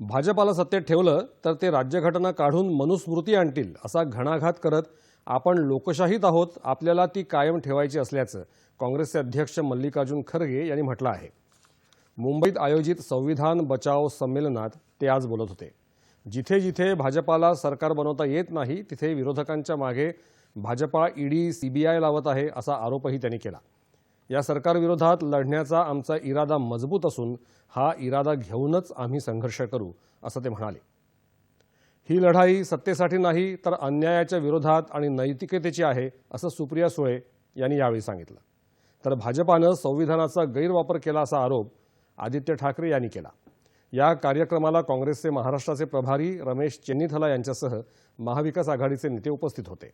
भाजपाला सत्तेत ठेवलं तर ते राज्यघटना काढून मनुस्मृती आणतील असा घणाघात करत आपण लोकशाहीत आहोत आपल्याला ती कायम ठेवायची असल्याचं काँग्रेसचे अध्यक्ष मल्लिकार्जुन खरगे यांनी म्हटलं आहे. मुंबईत आयोजित संविधान बचाव संमेलनात ते आज बोलत होते. जिथे जिथे भाजपाला सरकार बनवता येत नाही तिथे विरोधकांच्या मागे भाजपा ईडी सीबीआय लावत आहे असा आरोपही त्यांनी केला. या सरकारविरोधात लढण्याचा आमचा इरादा मजबूत असून हा इरादा घेऊनच आम्ही संघर्ष करू असं ते म्हणाले. ही लढाई सत्तेसाठी नाही तर अन्यायाच्या विरोधात आणि नैतिकतेची आहे असं सुप्रिया सुळे यांनी यावेळी सांगितलं. तर भाजपानं संविधानाचा गैरवापर केला असा आरोप आदित्य ठाकरे यांनी केला. या कार्यक्रमाला काँग्रेसचे महाराष्ट्राचे प्रभारी रमेश चेन्नीथला यांच्यासह महाविकास आघाडीचे नेते उपस्थित होते.